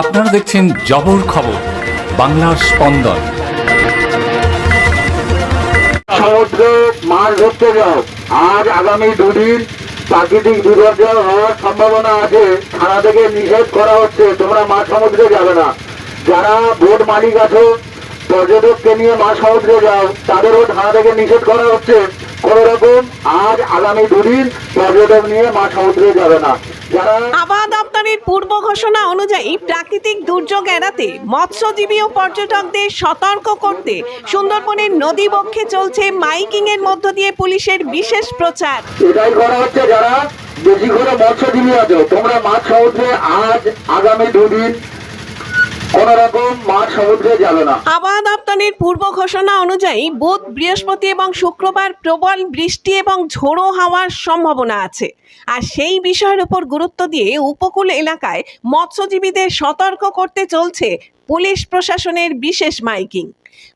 আপনারা দেখছেন জবর খবর, বাংলার স্পন্দন। সমুদ্রে মাছ ধরতে যাও। আজ আগামী দুদিন প্রাকৃতিক বিপর্যয় হওয়ার সম্ভাবনা আছে। থানা থেকে নিষেধ করা হচ্ছে, তোমরা মাছ সমুদ্রে যাবে না। যারা বোট মালিক আছো, পর্যটককে নিয়ে মাছ সমুদ্রে যাও। তাদেরও থানা থেকে নিষেধ করা হচ্ছে। কোন রকম আজ আগামী দুদিন পর্যটক নিয়ে মাছ সমুদ্রে যাবে না। আবহাওয়া দপ্তরের পূর্ব ঘোষণা অনুযায়ী প্রাকৃতিক দুর্যোগ এড়াতে মৎস্যজীবী ও পর্যটকদের সতর্ক করতে সুন্দরবনের নদী বক্ষে চলছে মাইকিং এর মধ্য দিয়ে পুলিশের বিশেষ প্রচার। এটাই করা হচ্ছে যারা বেশি করে মৎস্যজীবী আছো। তোমরা মাছ সমুদ্রে আজ, আগামী দুদিন কোন রকম মাছ সমুদ্রে যাবে না আবহাওয়া দপ্তরের পূর্ব ঘোষণা অনুযায়ী বুধ, বৃহস্পতি এবং শুক্রবার প্রবল বৃষ্টি এবং ঝোড়ো হাওয়ার সম্ভাবনা আছে। আর সেই বিষয়ের উপর গুরুত্ব দিয়ে উপকূল এলাকায় মৎস্যজীবীদের সতর্ক করতে চলছে পুলিশ প্রশাসনের বিশেষ মাইকিং।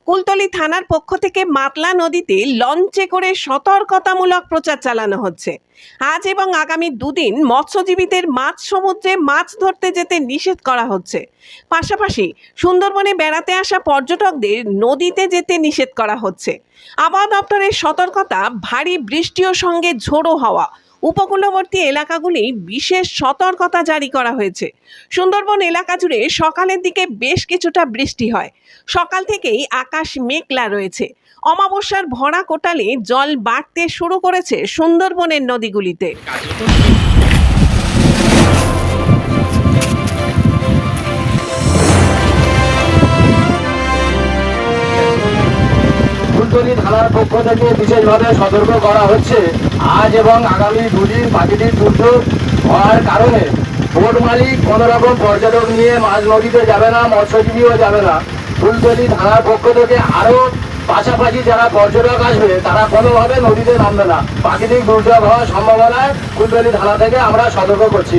কুলতলি থানার পক্ষ থেকে মাতলা নদীতে লঞ্চে করে সতর্কতামূলক প্রচার চালানো হচ্ছে। আজ এবং আগামী দুদিন মৎস্যজীবীদের মাছ সমুদ্রে মাছ ধরতে যেতে নিষেধ করা হচ্ছে। পাশাপাশি সুন্দরবনে বেড়াতে আসা পর্যটকদের নদীতে যেতে নিষেধ করা হচ্ছে। আবহাওয়া দপ্তরের সতর্কতা, ভারী বৃষ্টিও সঙ্গে ঝোড়ো হওয়া। উপকূলবর্তী এলাকাগুলি বিশেষ সতর্কতা জারি করা হয়েছে। সুন্দরবন এলাকা জুড়ে সকালের দিকে বেশ কিছুটা বৃষ্টি হয়। সকাল থেকেই আকাশ মেঘলা রয়েছে। অমাবস্যার ভরা কোটালে জল বাড়তে শুরু করেছে সুন্দরবনের নদীগুলিতে। ফুলতলি থানার পক্ষ থেকে বিশেষভাবে সতর্ক করা হচ্ছে। আজ এবং আগামী দুদিন প্রাকৃতিক দুর্যোগ হওয়ার কারণে বোট মালিক কোন রকম পর্যটক নিয়ে মাঝ নদীতে যাবে না মৎস্যজীবীও যাবে না। ফুলতলি থানার পক্ষ থেকে আরও পাশাপাশি যারা পর্যটক আসবে, তারা কোনোভাবে নদীতে নামবে না। প্রাকৃতিক দুর্যোগ হওয়ার সম্ভাবনায় ফুলতলি থানা থেকে আমরা সতর্ক করছি।